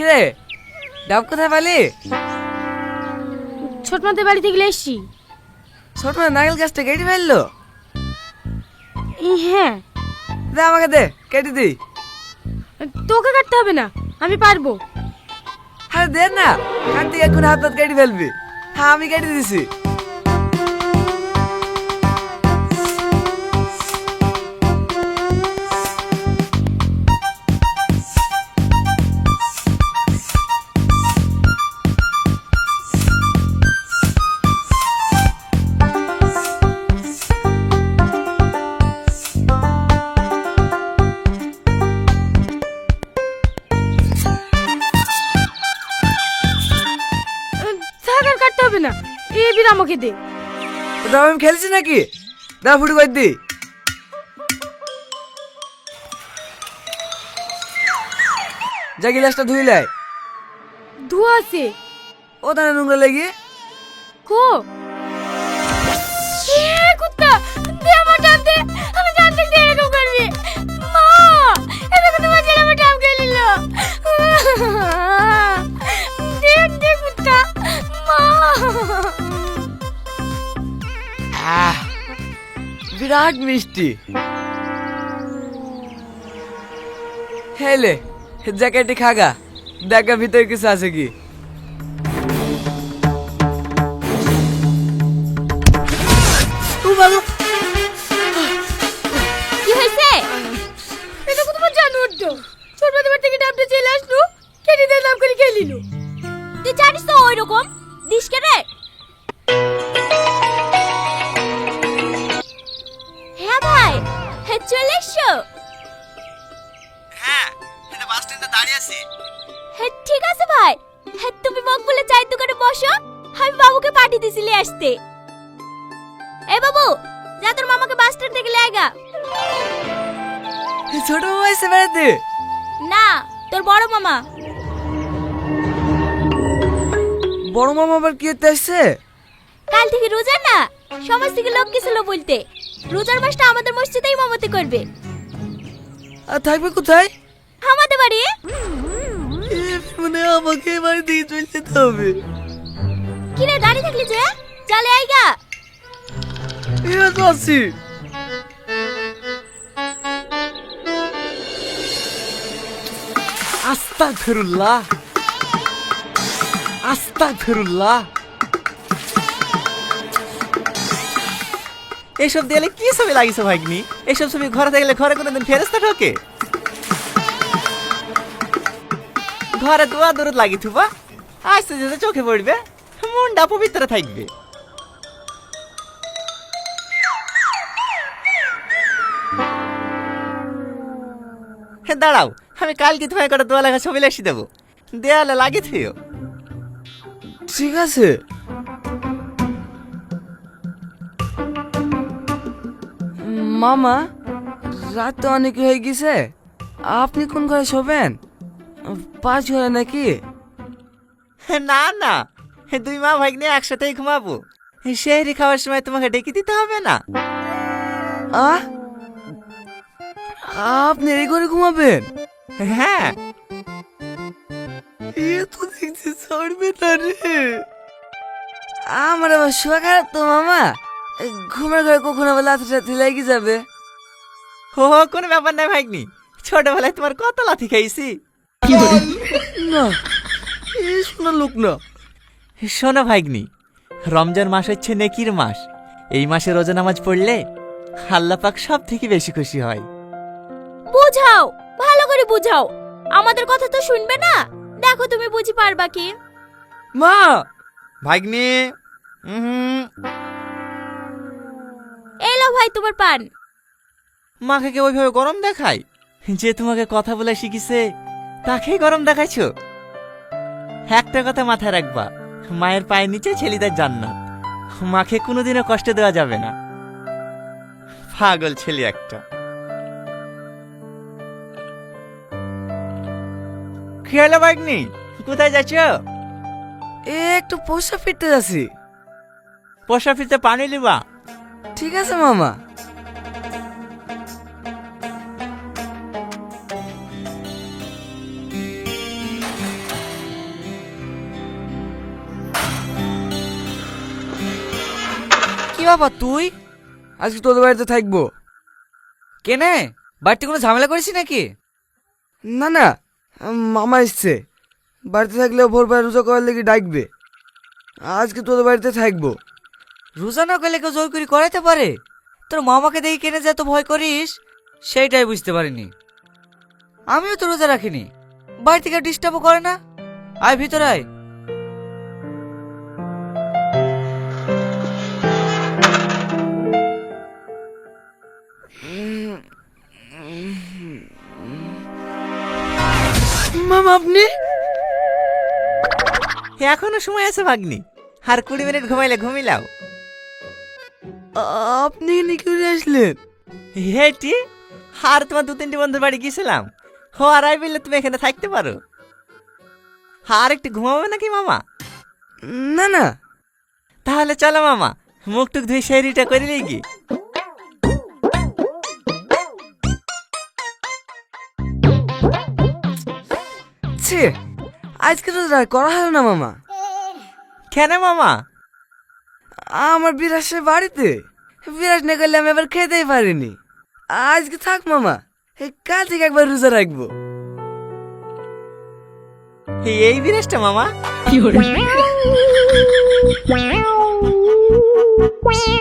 কিরে ডাব কোথায় পালি? ছোট মাদের বাড়ি থেকে এসছি। ছোট মেয়ে নারকেল গাছটা কেটে ফেলল? হ্যাঁ। দে আমাকে দে কেটে দি তোকে কাটতে হবে না আমি পারব। হ্যাঁ দে না কাটতে এখন হাত হাত কেটে ফেলবি। হ্যাঁ আমি কেটে দিছি। তো আমি খেলছি নাকি? দা ফুটু করে দি। যা গিলাসটা ধুই লাই। ধোয়া আছে। ও তাহলে নোংরা লেগে। কো? কুত্তা দে আমার ডাব দে। আমি জানতে দে এরকম করবি। মা এদিকে তোমার ছেলে আমার ডাব খেয়ে নিল। দে দে কুত্তা। মা। বিরাট মিষ্টি। হেলে জ্যাকেটটি খাগা দেখা ভিতরে কিছু আছে কি? ও বাবা। থেকে ডাবটা চলে আসলো, কেটে দিয়ে দাম করে খেয়ে তুই জানিস তো ওই রকম দিস কে রে? আছি। হ্যাঁ ঠিক আছে ভাই। হ্যাঁ তুমি মগ বলে চায়ের দোকানে বসো আমি বাবুকে পাঠিয়ে দিছিলি আসতে। এ বাবু যা তোর মামাকে বাস স্ট্যান্ড থেকে লেগা ছোট বাবা এসে বেড়াতে? না তোর বড় মামা। বড় মামা আবার কি হতে আসছে? কাল থেকে রোজা না সমাজ থেকে লোক গেছিল বলতে। রোজার মাসটা আমাদের মসজিদেই মামতি করবে। আর থাকবে কোথায়? আমাদের বাড়ি? মানে আমাকে বাড়ি দিয়ে চলে যেতে হবে। কিরে দাঁড়িয়ে থাকলি যে? চলে আইগা এবার তো আসছি আস্তাগফিরুল্লাহ। আস্তাগফিরুল্লাহ। এইসব দেয়ালে কি ছবি লাগিয়েছো ভাগ্নি? এইসব ছবি ঘরে থাকলে ঘরে কোনোদিন ফেরস্তা ঢোকে? ঘরে দোয়া দূরত লাগি থুবা আসতে যেতে চোখে পড়বে মনটা পবিত্র থাকবে হে, দাঁড়াও আমি কালকে তোমায় কটা দোয়া লেখা ছবি লেখি দেবো। দেয়ালে লাগিয়ে থুও ঠিক আছে। মামা রাত তো অনেক হয়ে গেছে। আপনি কোন ঘরে শোবেন? পাঁচ ঘরে নাকি? না না। দুই মা ভাগ্নে একসাথেই ঘুমাবো। সেই খাওয়ার সময় তোমাকে ডেকে দিতে হবে না। আ আপনি এই ঘরে ঘুমাবেন? হ্যাঁ। এ তো দেখছি ছাড়বে না রে। আমার আবার শোয়া খারাপ তো মামা। ঘুমের ঘরে কখন আবার লাথি টাথি লেগে যাবে? হো হো কোনো ব্যাপার নাই ভাগ্নি। ছোটবেলায় তোমার কত লাথি খাইছি? না। এ শোনা লোক না শোনো ভাগ্নি রমজান মাস হচ্ছে নেকির মাস। এই মাসে রোজা নামাজ পড়লে আল্লাহ পাক সব থেকে বেশি খুশি হয়। বুঝাও ভালো করে বুঝাও। আমাদের কথা তো শুনবে না? দেখো তুমি বুঝি পারবা কি? মা! ভাগ্নি এলো ভাই তোমার পান। মাকে কে ওইভাবে গরম দেখায়? যে তোমাকে কথা বলে শিখিছে তাকেই গরম দেখাইছো? একটা কথা মাথায় রাখবা মায়ের পায়ের নিচে ছেলেদের জান্নাত। মাকে কোনোদিনও কষ্ট দেওয়া যাবে না। পাগল ছেলে একটা। কি হলো ভাগ্নি কোথায় যাচ্ছ? এ একটু পোষা ফিরতে যাচ্ছি। পোষা ফিরতে পানি লিবা ঠিক আছে মামা। ব্যাপার তুই? আজকে তোদের বাড়িতে থাকব। কেনে বাড়িতে কোনো ঝামেলা করেছি নাকি? না না মামা এসছে। বাড়িতে থাকলেও ভোরবেলা রোজা করার লেগে ডাকবে। আজকে তোদের বাড়িতে থাকব। রোজা না করলে কেউ জোর করে করাইতে পারে? তোর মামাকে দেখে কেনে যে এত ভয় করিস সেইটাই বুঝতে পারিনি। আমিও তো রোজা রাখিনি। বাড়ি থেকে ডিস্টার্বও করে না। আয় ভিতরে আয়। আপনি? এখনও সময় আছে ভাগ্নি। আর কুড়ি মিনিট ঘুমাইলে ঘুমিলাও। আপনি এখানে কি করে আসলেন? হেটি আর তোমার দু তিনটি বন্ধুর বাড়ি গিয়েছিলাম। হো আর আই বললে তুমি এখানে থাকতে পারো। আর একটু ঘুমাবে নাকি মামা? না না। তাহলে চলো মামা। মুখ টুক ধুয়ে শেরিটা করে লিগি ছে আজকে তো আর করা হলো না মামা। কেন মামা? আমার বিরাট সে বাড়িতে। বিরাট না করলে আমি আবার খেতেই পারিনি। আজকে থাক মামা। কাল থেকে একবার রোজা রাখব। এই বিরেশটা মামা?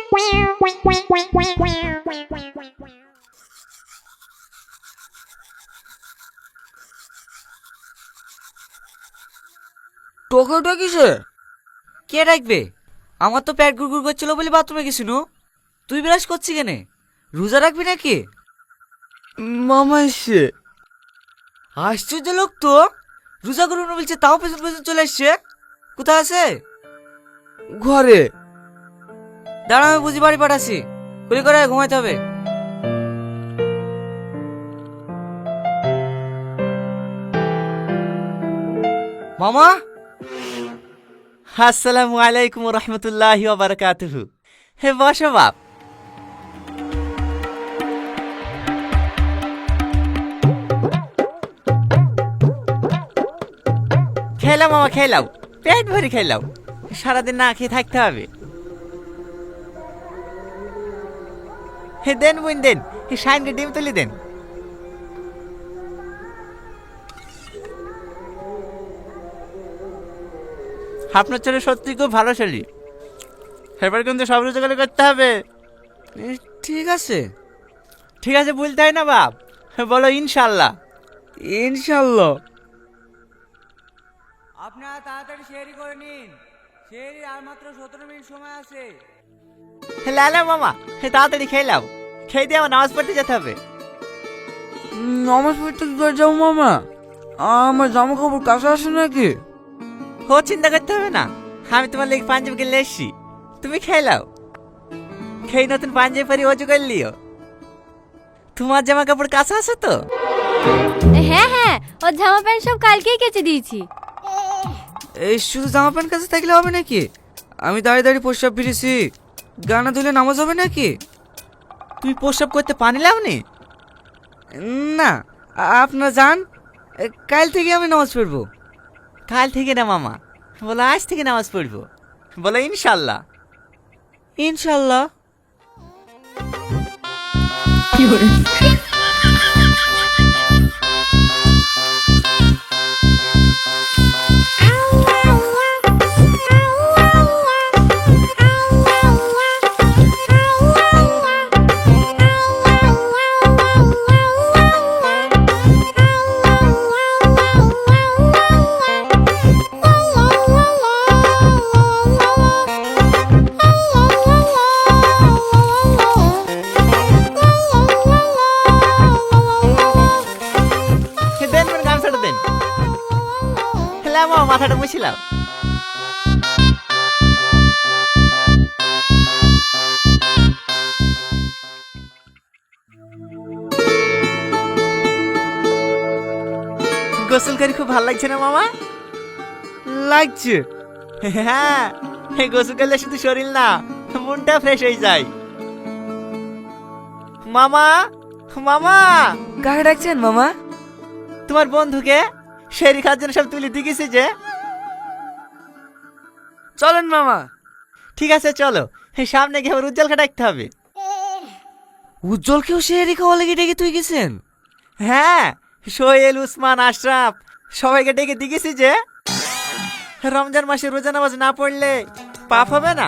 টোকাটা কিসে? কে রাখবে আমার তো পেট গুড়গুড় করছিল বলে বাথরুমে গেছিল তুই বিরাজ করছি কেনে? রোজা রাখবি নাকি? মামা এসে আশ্চর্য লোক তো। রোজা করুন বলছে তাও পেছন পেছন চলে আসছে কোথায় আছে? ঘরে। দাঁড়া আমি বুঝি বাড়ি পাঠাচ্ছি। কুলি করে ঘুমাইতে হবে। মামা? আসসালামু আলাইকুম রহমতুল্লাহি বারাকাতুহু হে বসো বাপ খেলাম মামা, খেলাও। পেট ভরে খেলাও। সারাদিন না খেয়ে থাকতে হবে। হে দেন বুন দেন, হে সাইনকে ডিম তুলি দেন। আপনার ছেলে সত্যি খুব ভালো ছেলে। এবার কিন্তু সব রোজগার করতে হবে। ঠিক আছে। ঠিক আছে বলতে হয় না বাপ। বলো ইনশাল্লাহ ইনশাল্লাহ আপনারা তাড়াতাড়ি শেয়ারি করে নিন। শেয়ারি আর মাত্র সতেরো মিনিট সময় আছে। লালা মামা হে তাড়াতাড়ি খেলাও খেয়ে দিয়ে আমার নামাজ পড়তে যেতে হবে। নামাজ পড়তে যাব মামা। আমার জামা কাপড় কাছে আসে নাকি? ও চিন্তা করতে হবে না। আমি তোমার লেগে পাঞ্জাবি কিনলে এসছি। তুমি খেলাও খেয়ে নতুন পাঞ্জাবি পরি অজু করলিও। তোমার জামা কাপড় কাছে আছে তো? হ্যাঁ হ্যাঁ ওর জামা প্যান্ট সব কালকেই কেচে দিয়েছি। এই শুধু জামা প্যান্ট কাছে থাকলে হবে নাকি? আমি দাঁড়িয়ে দাঁড়িয়ে প্রস্রাব ফিরেছি। গানা ধুলে নামাজ হবে নাকি? তুমি প্রস্রাব করতে পানি লাওনি? না আপনারা যান। কাল থেকে আমি নামাজ পড়ব। কাল থেকে না মামা। বলো আজ থেকে নামাজ পড়ব। বলে ইনশাল্লাহ। ইনশাল্লাহ। মাথাটা মুছিলাম। গোসল করে খুব ভালো লাগছে না মামা? লাগছে। হ্যাঁ গোসল করলে শুধু শরীর না মনটা ফ্রেশ হয়ে যায়। মামা মামা! কাকে ডাকছেন মামা? তোমার বন্ধুকে? শেরি খাওয়ার জন্য সব তুলে দিয়েছে যে। চলেন মামা। ঠিক আছে চলো। সামনে গিয়ে আবার উজ্জ্বলকে ডাকতে হবে। উজ্জ্বলকেও সেহেরি খাওয়া লেগে ডেকে তুই গেছেন? হ্যাঁ সোহেল উসমান আশরাফ সবাইকে ডেকে দিয়েছি যে। রমজান মাসে রোজা নামাজ না পড়লে পাপ হবে না?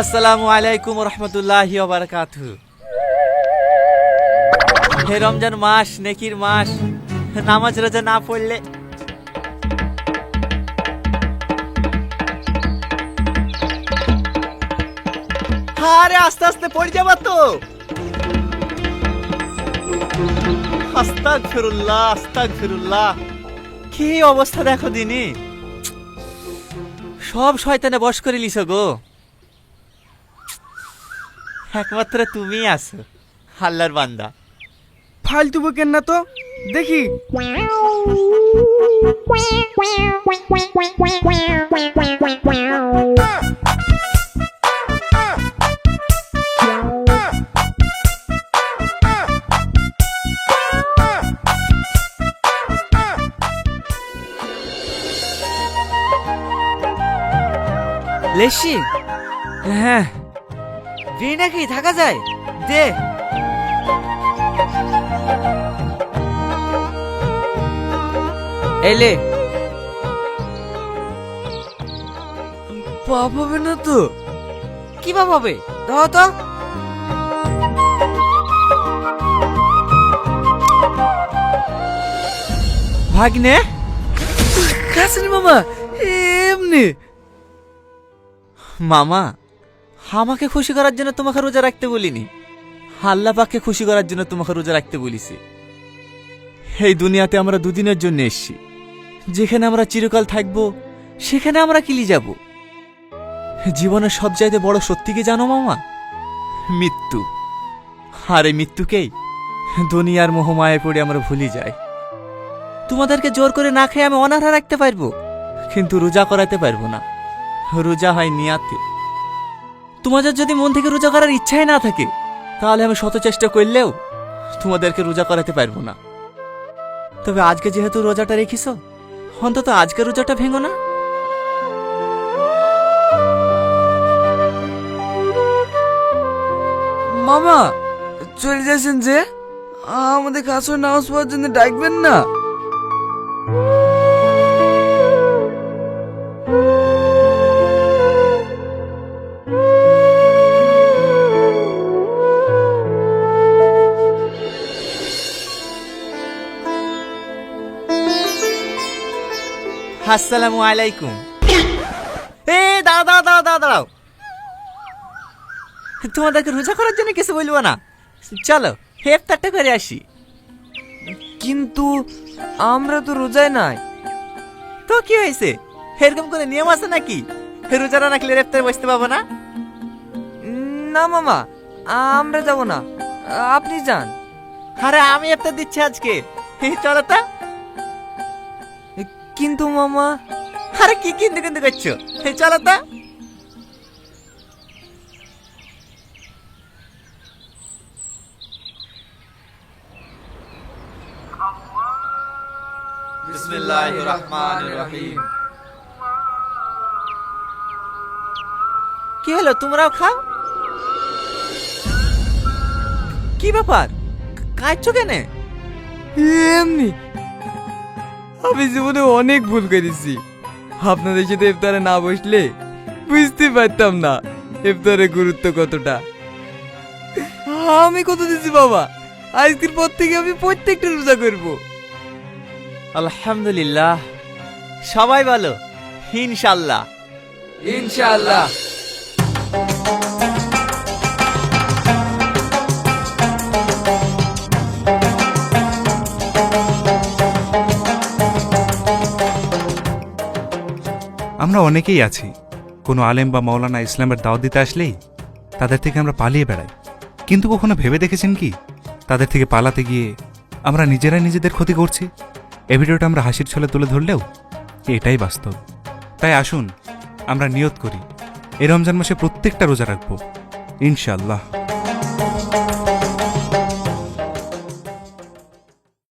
আসসালামু আলাইকুম রহমতুল্লাহি হে রমজান মাস, নেকির মাস, নামাজ রোজা না পড়লে আরে আস্তে আস্তে পড়ে যাবা তো। আস্তাক ফিরুল্লাহ কি অবস্থা দেখো দিনি। সব শয়তানে বস করে লিছ গো। একমাত্র তুমি আছো আল্লাহর বান্দা। ফালতু বকেন না তো দেখি। লেসি? হ্যাঁ। বিয়ে নাকি? থাকা যায়? দে। এলে পাপ হবে না তো? কি পাপ হবে? দাও তো। ভাগ্নে? কাছেন মামা, এমনি। মামা আমাকে খুশি করার জন্য তোমাকে রোজা রাখতে বলিনি। আল্লাহ পাককে খুশি করার জন্য তোমাকে রোজা রাখতে বলিছি। এই দুনিয়াতে আমরা দুদিনের জন্য এসেছি। যেখানে আমরা চিরকাল থাকব, সেখানে আমরা কিলি যাব? জীবনের সব সবচাইতে বড় সত্যি কি জানো মামা? মৃত্যু। আর এই মৃত্যুকেই দুনিয়ার মোহমায় পড়ে আমরা ভুলে যাই। তোমাদেরকে জোর করে না খেয়ে আমি অনাহারা রাখতে পারব, কিন্তু রোজা করাতে পারব না। রোজা হয় নিয়াতে। তোমাদের যদি মন থেকে রোজা করার ইচ্ছাই না থাকে, তাহলে আমি শত চেষ্টা করলেও তোমাদেরকে রোজা করাতে পারব না। তবে আজকে যেহেতু রোজাটা রেখিস অন্তত আজকে রোজাটা ভেঙো না। মামা, চলে যাচ্ছেন যে? আমাদের কাছে নামাজ পড়ার জন্য ডাকবেন না। আসসালামু আলাইকুম। এ, দাঁড়াও দাঁড়াও দাঁড়াও দাঁড়াও দাঁড়াও। তোমাদেরকে রোজা করার জন্য কিছু বলব না। চলো হেফতারটা করে আসি। কিন্তু আমরা তো রোজায় নাই। তো কি হয়েছে? এরকম করে নিয়ম আছে নাকি? রোজা না রাখলে রেফতারে বসতে পাবো না? না মামা, আমরা যাব না। আপনি যান। আরে, আমি একটা দিচ্ছি আজকে। চলো তা। কিন্তু মামা আরে কি কিনতে কিনতে করছ? চলো তা। বিসমিল্লাহির রহমানির রহিম কি হলো তোমরাও খাও? কি ব্যাপার? কাঁদছো কেনে? এমনি আমি জীবনে অনেক ভুল করেছি। আপনাদের সাথে ইফতারে না বসলে বুঝতে পারতাম না ইফতারের গুরুত্ব কতটা। আমি কত দিছি বাবা? আজকের পর থেকে আমি প্রত্যেকটা রোজা করব। আলহামদুলিল্লাহ। সবাই ভালো? ইনশাল্লাহ ইনশাআল্লাহ। আমরা অনেকেই আছি। কোনো আলেম বা মৌলানা ইসলামের দাওয়াত দিতে আসলেই তাদের থেকে আমরা পালিয়ে বেড়াই। কিন্তু কখনো ভেবে দেখেছেন কি? তাদের থেকে পালাতে গিয়ে আমরা নিজেরাই নিজেদের ক্ষতি করছি। এ ভিডিওটা আমরা হাসির ছলে তুলে ধরলেও এটাই বাস্তব। তাই আসুন, আমরা নিয়ত করি এই রমজান মাসে প্রত্যেকটা রোজা রাখব। ইনশাল্লাহ